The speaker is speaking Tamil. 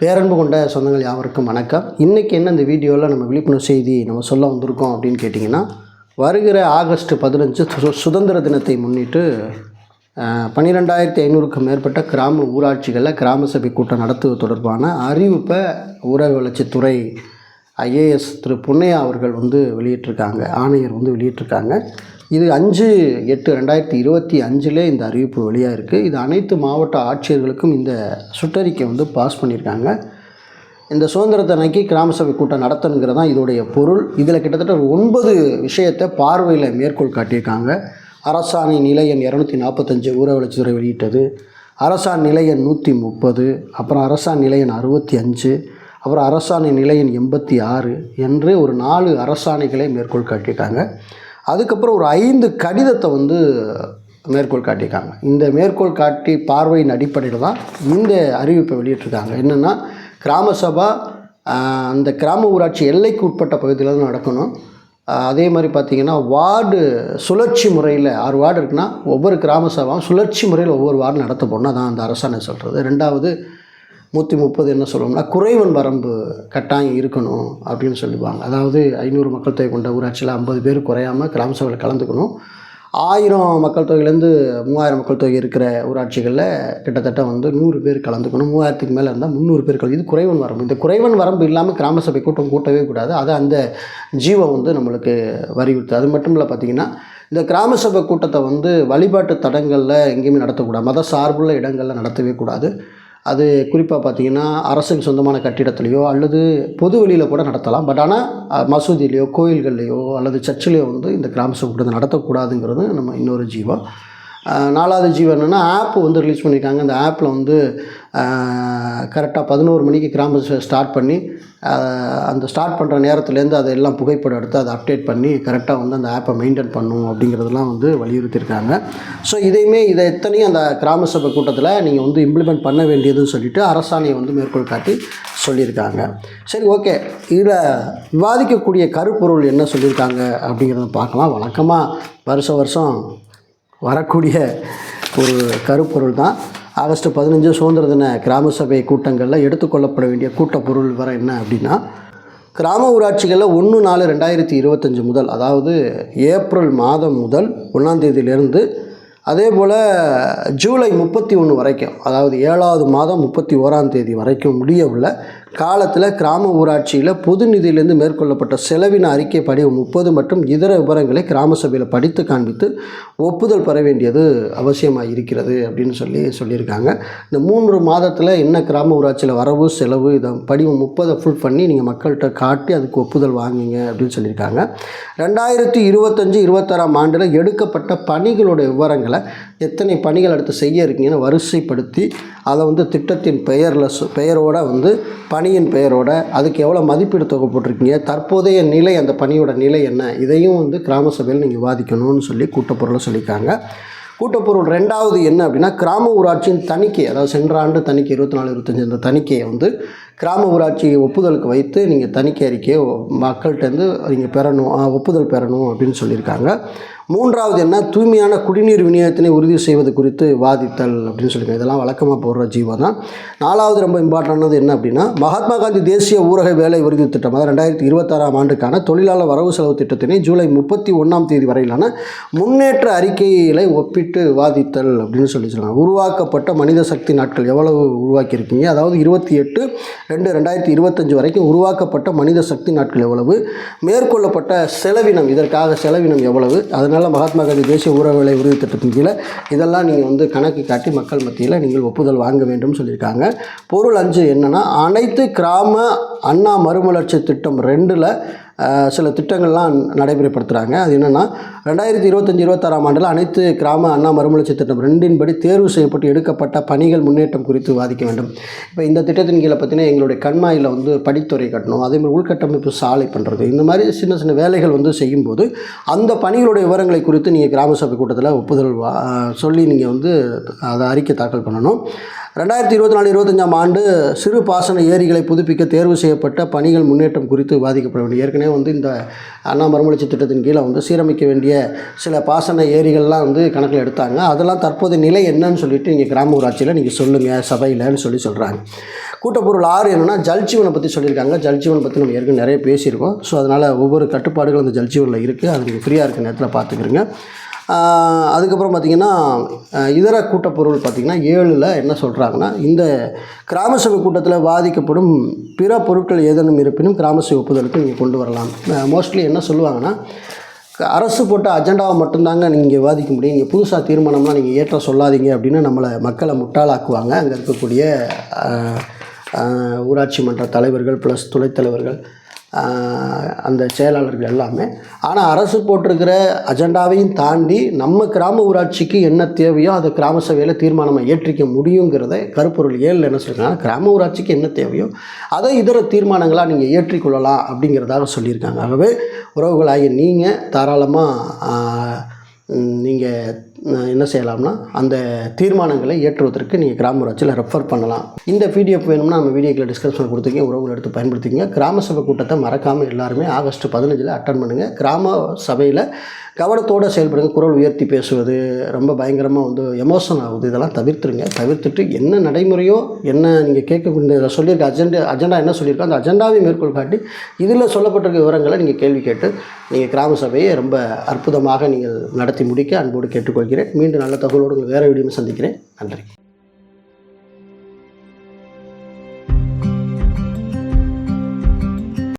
பேரன்பு கொண்ட சொந்தங்கள் யாவருக்கும் வணக்கம். இன்றைக்கி என்ன இந்த வீடியோவில் நம்ம விழிப்புணர்வு செய்தி நம்ம சொல்ல வந்திருக்கோம் அப்படின்னு கேட்டிங்கன்னா வருகிற ஆகஸ்ட் பதினஞ்சு சுதந்திர தினத்தை முன்னிட்டு பன்னிரெண்டாயிரத்தி ஐநூறுக்கும் மேற்பட்ட கிராம ஊராட்சிகளில் கிராம சபை கூட்டம் நடத்துவது தொடர்பான அறிவிப்பை ஊரக வளர்ச்சித்துறை ஐஏஎஸ் திரு புன்னையா அவர்கள் வந்து வெளியிட்டிருக்காங்க. ஆணையர் வந்து வெளியிட்டிருக்காங்க. இது அஞ்சு எட்டு ரெண்டாயிரத்தி இருபத்தி அஞ்சிலே இந்த அறிவிப்பு வெளியாக இருக்குது இது அனைத்து மாவட்ட ஆட்சியர்களுக்கும் இந்த சுற்றறிக்கை வந்து பாஸ் பண்ணியிருக்காங்க. இந்த சுதந்திரத்தை சுதந்திரத்தன்னைக்கு கிராம சபை கூட்டம் நடத்தணுங்கிறது தான் இதோடைய பொருள். இதில் கிட்டத்தட்ட ஒன்பது விஷயத்தை பார்வையில் மேற்கோள் காட்டியிருக்காங்க. அரசாணை நிலை எண் இரநூத்தி நாற்பத்தஞ்சு ஊரகவளர்ச்சித்துறை வெளியிட்டது. அரசாண் நிலை எண் நூற்றி முப்பது அப்புறம் அரசா நிலை எண் அறுபத்தி அஞ்சு அப்புறம் அரசாணை நிலை எண் எண்பத்தி ஆறு என்று ஒரு நாலு அரசாணைகளை மேற்கோள் காட்டியிருக்காங்க. அதுக்கப்புறம் ஒரு ஐந்து கடிதத்தை வந்து மேற்கோள் காட்டியிருக்காங்க. இந்த மேற்கோள் காட்டி பார்வையின் அடிப்படையில் தான் இந்த அறிவிப்பை வெளியிட்டிருக்காங்க. என்னென்னா கிராம சபா அந்த கிராம ஊராட்சி எல்லைக்கு உட்பட்ட பகுதியில் தான் நடக்கணும். அதே மாதிரி பார்த்திங்கன்னா வார்டு சுழற்சி முறையில் ஆறு வார்டு இருக்குன்னா ஒவ்வொரு கிராம சபாவும் சுழற்சி முறையில் ஒவ்வொரு வார்டு நடத்தப்படணும். அதான் அந்த அரசாணை சொல்கிறது ரெண்டாவது நூற்றி முப்பது என்ன சொல்லணும்னா குறைவன் வரம்பு கட்டாயம் இருக்கணும் அப்படின்னு சொல்லுவாங்க. அதாவது ஐநூறு மக்கள் தொகை கொண்ட ஊராட்சியில் ஐம்பது பேர் குறையாமல் கிராம சபையில் கலந்துக்கணும். ஆயிரம் மக்கள் தொகையிலேருந்து மூவாயிரம் மக்கள் தொகை இருக்கிற ஊராட்சிகளில் கிட்டத்தட்ட வந்து நூறு பேர் கலந்துக்கணும். மூவாயிரத்துக்கு மேலே இருந்தால் முந்நூறு பேர் கலந்து இது குறைவன் வரம்பு. இந்த குறைவன் வரம்பு இல்லாமல் கிராம சபை கூட்டம் கூட்டவே கூடாது. அது அந்த ஜீவம் வந்து நம்மளுக்கு வலியுறுத்து அது மட்டும் இல்லை பார்த்திங்கன்னா இந்த கிராம சபை கூட்டத்தை வந்து வழிபாட்டு தடங்களில் எங்கேயுமே நடத்தக்கூடாது. மத சார்புள்ள இடங்களில் நடத்தவே கூடாது. அது குறிப்பாக பார்த்தீங்கன்னா அரசுக்கு சொந்தமான கட்டிடத்துலையோ அல்லது பொது வெளியில் கூட நடத்தலாம். பட் ஆனால் மசூதியிலையோ கோயில்கள்லையோ அல்லது சர்ச்சிலையோ வந்து இந்த கிராம சபை நடத்தக்கூடாதுங்கிறது நம்ம இன்னொரு ஜீவம் நாலாவது ஜீவம் என்னென்னா ஆப் வந்து ரிலீஸ் பண்ணியிருக்காங்க அந்த ஆப்பில் வந்து கரெக்டாக பதினோரு மணிக்கு கிராம ஸ்டார்ட் பண்ணி அந்த ஸ்டார்ட் பண்ணுற நேரத்துலேருந்து அதெல்லாம் புகைப்படம் எடுத்து அதை அப்டேட் பண்ணி கரெக்டாக வந்து அந்த ஆப்பை மெயின்டைன் பண்ணும் அப்படிங்கிறதெல்லாம் வந்து வலியுறுத்தியிருக்காங்க. ஸோ இதையுமே இதை எத்தனையும் அந்த கிராம சபை கூட்டத்தில் நீங்கள் வந்து இம்ப்ளிமெண்ட் பண்ண வேண்டியதுன்னு சொல்லிட்டு அரசாணையை வந்து மேற்கோள் காட்டி சொல்லியிருக்காங்க. சரி ஓகே இதில் விவாதிக்கக்கூடிய கருப்பொருள் என்ன சொல்லியிருக்காங்க அப்படிங்கிறத பார்க்கலாம். வழக்கமாக வருஷ வருஷம் வரக்கூடிய ஒரு கருப்பொருள் தான். ஆகஸ்ட் பதினஞ்சு சுதந்திர தின கிராம சபை கூட்டங்களில் எடுத்துக்கொள்ளப்பட வேண்டிய கூட்டப்பொருள் வர என்ன அப்படின்னா கிராம ஊராட்சிகளில் ஒன்று நாலு ரெண்டாயிரத்தி இருபத்தஞ்சி முதல் அதாவது ஏப்ரல் மாதம் முதல் ஒன்றாந்தேதியிலேருந்து அதே போல் ஜூலை முப்பத்தி ஒன்று வரைக்கும் அதாவது ஏழாவது மாதம் முப்பத்தி ஓராம் தேதி வரைக்கும் முடிய உள்ள காலத்தில் கிராம ஊராட்சியில் பொது நிதியிலிருந்து மேற்கொள்ளப்பட்ட செலவின அறிக்கை படி முப்பது மற்றும் இதர விவரங்களை கிராம சபையில் படித்து காண்பித்து ஒப்புதல் பெற வேண்டியது அவசியமாக இருக்கிறது அப்படின்னு சொல்லி சொல்லியிருக்காங்க. இந்த மூன்று மாதத்தில் என்ன கிராம ஊராட்சியில் வரவு செலவு இதை படிவம் முப்பதை ஃபுல் பண்ணி நீங்கள் மக்கள்கிட்ட காட்டி அதுக்கு ஒப்புதல் வாங்குங்க அப்படின்னு சொல்லியிருக்காங்க. ரெண்டாயிரத்தி இருபத்தஞ்சி இருபத்தாறாம் ஆண்டில் எடுக்கப்பட்ட பணிகளோட விவரங்களை எத்தனை பணிகள் அடுத்து செய்ய இருக்கீங்கன்னு வரிசைப்படுத்தி அதை வந்து திட்டத்தின் பெயரில் சு- வந்து வந்து பணியின் பெயரோட அதுக்கு எவ்வளோ மதிப்பீடு தொகை போட்டிருக்கீங்க? தற்போதைய நிலை அந்த பணியோட நிலை என்ன? இதையும் வந்து கிராம சபையில் நீங்கள் விவாதிக்கணும்னு சொல்லி கூட்டப்பொருளை சொல்லியிருக்காங்க. கூட்டப்பொருள் ரெண்டாவது என்ன அப்படின்னா கிராம ஊராட்சியின் தணிக்கை அதாவது சென்ற ஆண்டு தணிக்கை இருபத்தி நாலு இருபத்தஞ்சி அந்த தணிக்கையை வந்து கிராம ஊராட்சி ஒப்புதலுக்கு வைத்து நீங்கள் தணிக்கை அறிக்கையை மக்கள்கிட்டேருந்து நீங்கள் பெறணும் ஒப்புதல் பெறணும் அப்படின்னு சொல்லியிருக்காங்க. மூன்றாவது என்ன? தூய்மையான குடிநீர் விநியோகத்தினை உறுதி செய்வது குறித்து வாதித்தல் அப்படின்னு சொல்லியிருக்காங்க. இதெல்லாம் வழக்கமாக போடுற ஜீவம் தான். நாலாவது ரொம்ப இம்பார்ட்டன்டானது என்ன அப்படின்னா மகாத்மா காந்தி தேசிய ஊரக வேலை உறுதி திட்டம் அதாவது ரெண்டாயிரத்தி இருபத்தாறாம் ஆண்டுக்கான தொழிலாளர் வரவு செலவு திட்டத்தினை ஜூலை முப்பத்தி ஒன்றாம் தேதி வரையிலான முன்னேற்ற அறிக்கைகளை ஒப்பிட்டு வாதித்தல் அப்படின்னு சொல்லி சொல்லலாம் உருவாக்கப்பட்ட மனித சக்தி நாட்கள் எவ்வளவு உருவாக்கியிருக்கீங்க? அதாவது இருபத்தி எட்டு ரெண்டு ரெண்டாயிரத்தி இருபத்தஞ்சு வரைக்கும் உருவாக்கப்பட்ட மனித சக்தி நாட்கள் எவ்வளவு? மேற்கொள்ளப்பட்ட செலவினம் இதற்காக செலவினம் எவ்வளவு? அதனால் மகாத்மா காந்தி தேசிய ஊரக வேலை உறுதி திட்டத்தின் கீழே இதெல்லாம் நீங்கள் வந்து கணக்கு காட்டி மக்கள் மத்தியில் நீங்கள் ஒப்புதல் வாங்க வேண்டும் சொல்லியிருக்காங்க. பொருள் அஞ்சு என்னென்னா அனைத்து கிராம அண்ணா மறுமலர்ச்சி திட்டம் ரெண்டில் சில திட்டங்கள்லாம் நடைமுறைப்படுத்துகிறாங்க அது என்னென்னா ரெண்டாயிரத்தி இருபத்தஞ்சி இருபத்தாறாம் ஆண்டில் அனைத்து கிராம அண்ணா மறுமலர்ச்சி திட்டம் ரெண்டின்படி தேர்வு செய்யப்பட்டு எடுக்கப்பட்ட பணிகள் முன்னேற்றம் குறித்து விவாதிக்க வேண்டும். இப்போ இந்த திட்டத்தின் கீழே பார்த்தீங்கன்னா எங்களுடைய கண்மாயில் வந்து படித்துறை கட்டணும் அதே மாதிரி உள்கட்டமைப்பு சாலை பண்ணுறது இந்த மாதிரி சின்ன சின்ன வேலைகள் வந்து செய்யும்போது அந்த பணிகளுடைய விவரங்களை குறித்து நீங்கள் கிராம சபை கூட்டத்தில் ஒப்புதல் வா- சொல்லி நீங்கள் வந்து அதை அறிக்கை தாக்கல் பண்ணணும். ரெண்டாயிரத்தி இருபத்தி நாலு இருபத்தஞ்சாம் ஆண்டு சிறு பாசன ஏரிகளை புதுப்பிக்க தேர்வு செய்யப்பட்ட பணிகள் முன்னேற்றம் குறித்து விவாதிக்கப்பட வேண்டிய ஏற்கனவே வந்து இந்த அண்ணா மறுமலர்ச்சி திட்டத்தின் கீழே வந்து சீரமைக்க வேண்டிய சில பாசன ஏரிகள்லாம் வந்து கணக்கில் எடுத்தாங்க. அதெல்லாம் தற்போதைய நிலை என்னன்னு சொல்லிட்டு நீங்கள் கிராம ஊராட்சியில் நீங்கள் சொல்லுங்கள் சபையில்னு சொல்லி சொல்கிறாங்க கூட்டப்பொருள் ஆறு என்னென்னா ஜல்ஜீவனை பற்றி சொல்லியிருக்காங்க. ஜல்ஜீவன் பற்றி நம்ம ஏற்கனவே நிறைய பேசியிருக்கோம். ஸோ அதனால் ஒவ்வொரு கட்டுப்பாடுகளும் அந்த ஜல்ஜீவனில் இருக்குது அது நீங்கள் ஃப்ரீயாக இருக்க நேரத்தில் பார்த்துக்கிறங்க அதுக்கப்புறம் பார்த்திங்கன்னா இதர கூட்டப்பொருள் பார்த்திங்கன்னா ஏழில் என்ன சொல்கிறாங்கன்னா இந்த கிராம சபை கூட்டத்தில் பாதிக்கப்படும் பிற பொருட்கள் ஏதேனும் இருப்பினும் கிராம சபை ஒப்புதலுக்கு நீங்கள் கொண்டு வரலாம். மோஸ்ட்லி என்ன சொல்லுவாங்கன்னா அரசு போட்ட அஜெண்டாவை மட்டும்தாங்க நீங்கள் வாதிக்க முடியும். நீங்கள் புதுசாக தீர்மானம்லாம் நீங்கள் ஏற்ற சொல்லாதீங்க அப்படின்னு நம்மளை மக்களை முட்டாளாக்குவாங்க. அங்கே இருக்கக்கூடிய ஊராட்சி மன்ற தலைவர்கள் ப்ளஸ் துணைத்தலைவர்கள் அந்த செயலாளர்கள் எல்லாமே. ஆனால் அரசு போட்டிருக்கிற அஜெண்டாவையும் தாண்டி நம்ம கிராம ஊராட்சிக்கு என்ன தேவையோ அதை கிராம சபையில் தீர்மானமாக ஏற்றிக்க முடியுங்கிறத கருப்பொருள் ஏழில் என்ன சொல்லியிருக்காங்க கிராம ஊராட்சிக்கு என்ன தேவையோ அதை இதர தீர்மானங்களாக நீங்கள் ஏற்றிக்கொள்ளலாம் அப்படிங்கிறதாக சொல்லியிருக்காங்க. ஆகவே உறவுகளாகிய நீங்கள் தாராளமாக நீங்கள் என்ன செய்யலாம்னா அந்த தீர்மானங்களை ஏற்றுவதற்கு நீங்கள் கிராமராட்சியில் ரெஃபர் பண்ணலாம். இந்த பிடிஎஃப் வேணும்னா நம்ம வீடியோக்கில் டிஸ்கிரிப்ஷனில் கொடுத்துங்க உறவுகள் எடுத்து பயன்படுத்திங்க கிராம சபை கூட்டத்தை மறக்காமல் எல்லாருமே ஆகஸ்ட் பதினஞ்சில் அட்டன் பண்ணுங்கள் கிராம சபையில் கவனத்தோடு செயல்படுங்க குரல் உயர்த்தி பேசுவது ரொம்ப பயங்கரமாக வந்து எமோஷன் ஆகுது. இதெல்லாம் தவிர்த்துருங்க. தவிர்த்துட்டு என்ன நடைமுறையோ என்ன நீங்கள் கேட்க சொல்லியிருக்க அஜெண்டா அஜெண்டா என்ன சொல்லியிருக்கோ அந்த அஜெண்டாவை மேற்கொள் காட்டி இதில் சொல்லப்பட்டிருக்க விவரங்களை நீங்கள் கேள்வி கேட்டு நீங்கள் கிராம சபையை ரொம்ப அற்புதமாக நீங்கள் நடத்தி முடிக்க அன்போடு கேட்டுக்கொள்கிறேன். மீண்டும் நல்ல தகவலோடு உங்களை வேறு வீடியோ சந்திக்கிறேன். நன்றி.